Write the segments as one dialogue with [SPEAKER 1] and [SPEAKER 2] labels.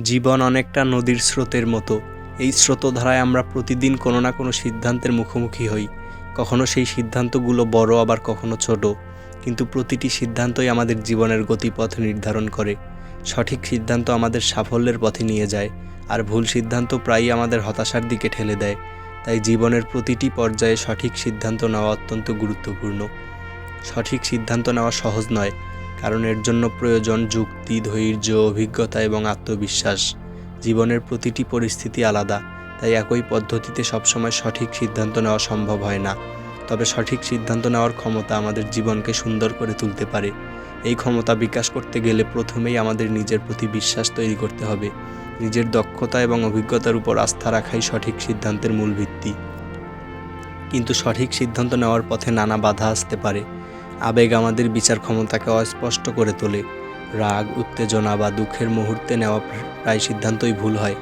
[SPEAKER 1] জীবন অনেকটা নদীর স্রোতের মতো। এই স্রোতধারায় আমরা প্রতিদিন কোনো না কোনো সিদ্ধান্তের মুখোমুখি হই। কখনো সেই সিদ্ধান্তগুলো বড়, আবার কখনো ছোট। কিন্তু প্রতিটি সিদ্ধান্তই আমাদের জীবনের গতিপথ নির্ধারণ করে। সঠিক সিদ্ধান্ত আমাদের সাফল্যের পথে নিয়ে যায়, আর ভুল সিদ্ধান্ত প্রায়ই আমাদের হতাশার দিকে ঠেলে দেয়। তাই জীবনের প্রতিটি পর্যায়ে সঠিক সিদ্ধান্ত নেওয়া অত্যন্ত গুরুত্বপূর্ণ। সঠিক সিদ্ধান্ত নেওয়া সহজ নয় কারণ এর জন্য প্রয়োজন যুক্তি, ধৈর্য, অভিজ্ঞতা এবং আত্মবিশ্বাস। জীবনের প্রতিটি পরিস্থিতি আলাদা, তাই একই পদ্ধতিতে সবসময় সঠিক সিদ্ধান্ত নেওয়া সম্ভব হয় না। তবে সঠিক সিদ্ধান্ত নেওয়ার ক্ষমতা আমাদের জীবনকে সুন্দর করে তুলতে পারে। এই ক্ষমতা বিকাশ করতে গেলে প্রথমেই আমাদের নিজের প্রতি বিশ্বাস তৈরি করতে হবে। নিজের দক্ষতা এবং অভিজ্ঞতার উপর আস্থা রাখাই সঠিক সিদ্ধান্তের মূল ভিত্তি। কিন্তু সঠিক সিদ্ধান্ত নেওয়ার পথে নানা বাধা আসতে পারে। আবেগ আমাদের বিচার ক্ষমতাকে অস্পষ্ট করে তোলে। রাগ, উত্তেজনা বা দুঃখের মুহূর্তে নেওয়া প্রায় সিদ্ধান্তই ভুল হয়।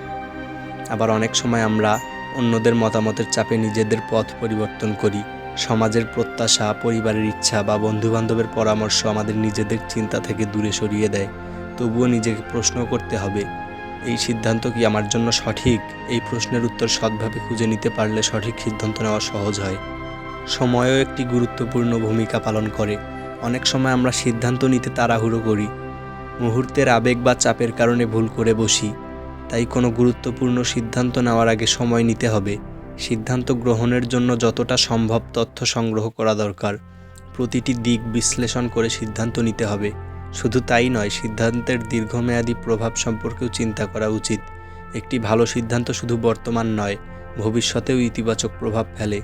[SPEAKER 1] আবার অনেক সময় আমরা অন্যদের মতামতের চাপে নিজেদের পথ পরিবর্তন করি। সমাজের প্রত্যাশা, পরিবারের ইচ্ছা বা বন্ধুবান্ধবের পরামর্শ আমাদের নিজেদের চিন্তা থেকে দূরে সরিয়ে দেয়। তবুও নিজেকে প্রশ্ন করতে হবে, এই সিদ্ধান্ত কি আমার জন্য সঠিক? এই প্রশ্নের উত্তর সৎভাবে খুঁজে নিতে পারলে সঠিক সিদ্ধান্ত নেওয়া সহজ হয়। সময়ও একটি গুরুত্বপূর্ণ ভূমিকা পালন করে। অনেক সময় আমরা সিদ্ধান্ত নিতে তাড়াহুড়ো করি। মুহূর্তের আবেগ বা চাপের কারণে ভুল করে বসি। তাই কোনো গুরুত্বপূর্ণ সিদ্ধান্ত নেওয়ার আগে সময় নিতে হবে। সিদ্ধান্ত গ্রহণের জন্য যতটা সম্ভব তথ্য সংগ্রহ করা দরকার। প্রতিটি দিক বিশ্লেষণ করে সিদ্ধান্ত নিতে হবে। শুধু তাই নয়, সিদ্ধান্তের দীর্ঘমেয়াদী প্রভাব সম্পর্কেও চিন্তা করা উচিত। একটি ভালো সিদ্ধান্ত শুধু বর্তমান নয়, ভবিষ্যতেও ইতিবাচক প্রভাব ফেলে।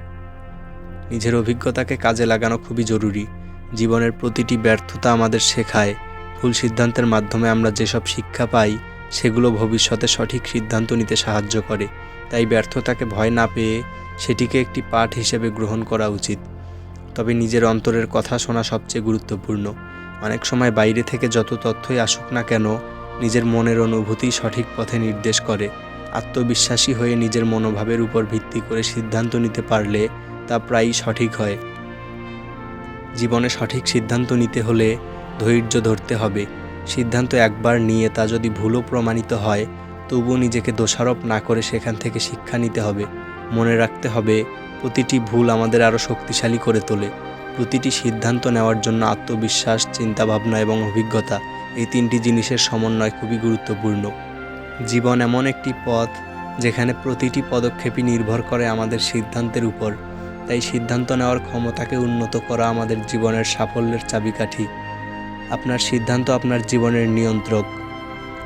[SPEAKER 1] নিজের অভিজ্ঞতাকে কাজে লাগানো খুবই জরুরি। জীবনের প্রতিটি ব্যর্থতা আমাদের শেখায়। ভুল সিদ্ধান্তের মাধ্যমে আমরা যেসব শিক্ষা পাই, সেগুলো ভবিষ্যতে সঠিক সিদ্ধান্ত নিতে সাহায্য করে। তাই ব্যর্থতাকে ভয় না পেয়ে সেটিকে একটি পাঠ হিসেবে গ্রহণ করা উচিত। তবে নিজের অন্তরের কথা শোনা সবচেয়ে গুরুত্বপূর্ণ। অনেক সময় বাইরে থেকে যত তথ্যই আসুক না কেন, নিজের মনের অনুভূতি সঠিক পথে নির্দেশ করে। আত্মবিশ্বাসী হয়ে নিজের মনোভাবের উপর ভিত্তি করে সিদ্ধান্ত নিতে পারলে তা প্রায়ই সঠিক হয়। জীবনে সঠিক সিদ্ধান্ত নিতে হলে ধৈর্য ধরতে হবে। সিদ্ধান্ত একবার নিয়ে তা যদি ভুলও প্রমাণিত হয় তবু নিজেকে দোষারোপ না করে সেখান থেকে শিক্ষা নিতে হবে। মনে রাখতে হবে, প্রতিটি ভুল আমাদের আরও শক্তিশালী করে তোলে। প্রতিটি সিদ্ধান্ত নেওয়ার জন্য আত্মবিশ্বাস, চিন্তাভাবনা এবং অভিজ্ঞতা, এই তিনটি জিনিসের সমন্বয় খুবই গুরুত্বপূর্ণ। জীবন এমন একটি পথ, যেখানে প্রতিটি পদক্ষেপই নির্ভর করে আমাদের সিদ্ধান্তের উপর। তাই সিদ্ধান্ত নেওয়ার ক্ষমতাকে উন্নত করা আমাদের জীবনের সাফল্যের চাবিকাঠি। আপনার সিদ্ধান্ত আপনার জীবনের নিয়ন্ত্রক।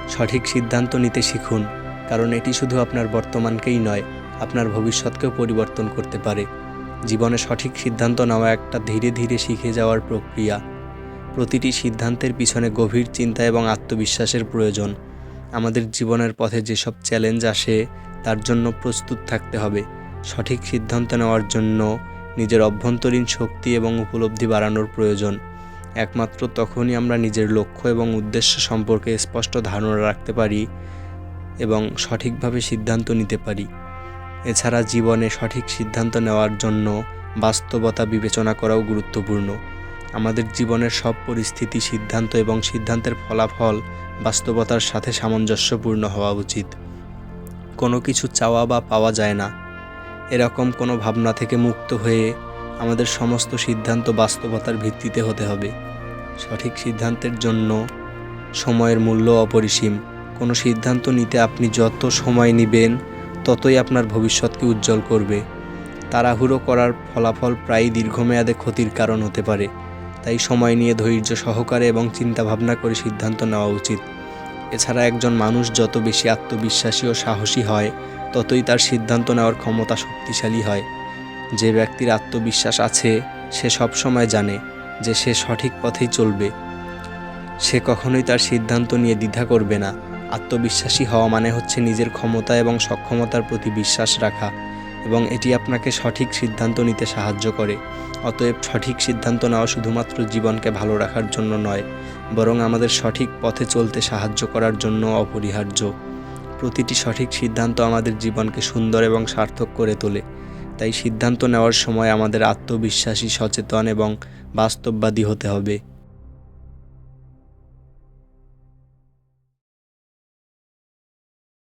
[SPEAKER 1] সঠিক সিদ্ধান্ত নিতে শিখুন, কারণ এটি শুধু আপনার বর্তমানকেই নয়, আপনার ভবিষ্যৎকেও পরিবর্তন করতে পারে। জীবনে সঠিক সিদ্ধান্ত নেওয়া একটা ধীরে ধীরে শিখে যাওয়ার প্রক্রিয়া। প্রতিটি সিদ্ধান্তের পিছনে গভীর চিন্তা এবং আত্মবিশ্বাসের প্রয়োজন। আমাদের জীবনের পথে যেসব চ্যালেঞ্জ আসে, তার জন্য প্রস্তুত থাকতে হবে। সঠিক সিদ্ধান্ত নেওয়ার জন্য নিজের অভ্যন্তরীণ শক্তি এবং উপলব্ধি বাড়ানোর প্রয়োজন। একমাত্র তখনই আমরা নিজের লক্ষ্য এবং উদ্দেশ্য সম্পর্কে স্পষ্ট ধারণা রাখতে পারি এবং সঠিকভাবে সিদ্ধান্ত নিতে পারি। এছাড়া জীবনে সঠিক সিদ্ধান্ত নেওয়ার জন্য বাস্তবতা বিবেচনা করাও গুরুত্বপূর্ণ। আমাদের জীবনের সব পরিস্থিতি সিদ্ধান্ত এবং সিদ্ধান্তের ফলাফল বাস্তবতার সাথে সামঞ্জস্যপূর্ণ হওয়া উচিত। কোনো কিছু চাওয়া বা পাওয়া যায় না। এরকম কোনো ভাবনা থেকে মুক্ত হয়ে আমাদের সমস্ত সিদ্ধান্ত বাস্তবতার ভিত্তিতে হতে হবে। সঠিক সিদ্ধান্তের জন্য সময়ের মূল্য অপরিসীম। কোনো সিদ্ধান্ত নিতে আপনি যত সময় নেবেন, ততই আপনার ভবিষ্যৎকে উজ্জ্বল করবে। তাড়াহুড়ো করার ফলাফল প্রায়ই দীর্ঘমেয়াদে ক্ষতির কারণ হতে পারে। তাই সময় নিয়ে ধৈর্য সহকারে এবং চিন্তাভাবনা করে সিদ্ধান্ত নেওয়া উচিত। এছাড়া একজন মানুষ যত বেশি আত্মবিশ্বাসী ও সাহসী হয় ততই তার সিদ্ধান্ত নেওয়ার ক্ষমতা শক্তিশালী হয়। যে ব্যক্তির আত্মবিশ্বাস আছে, সে সবসময় জানে যে সে সঠিক পথেই চলবে। সে কখনোই তার সিদ্ধান্ত নিয়ে দ্বিধা করবে না। আত্মবিশ্বাসী হওয়া মানে হচ্ছে নিজের ক্ষমতা এবং সক্ষমতার প্রতি বিশ্বাস রাখা এবং এটি আপনাকে সঠিক সিদ্ধান্ত নিতে সাহায্য করে। অতএব সঠিক সিদ্ধান্ত নেওয়া শুধুমাত্র জীবনকে ভালো রাখার জন্য নয়, বরং আমাদের সঠিক পথে চলতে সাহায্য করার জন্য অপরিহার্য। প্রতিটি সঠিক সিদ্ধান্ত আমাদের জীবনকে সুন্দর এবং সার্থক করে তোলে। তাই সিদ্ধান্ত নেওয়ার সময় আমাদের আত্মবিশ্বাসী, সচেতন এবং বাস্তববাদী হতে হবে।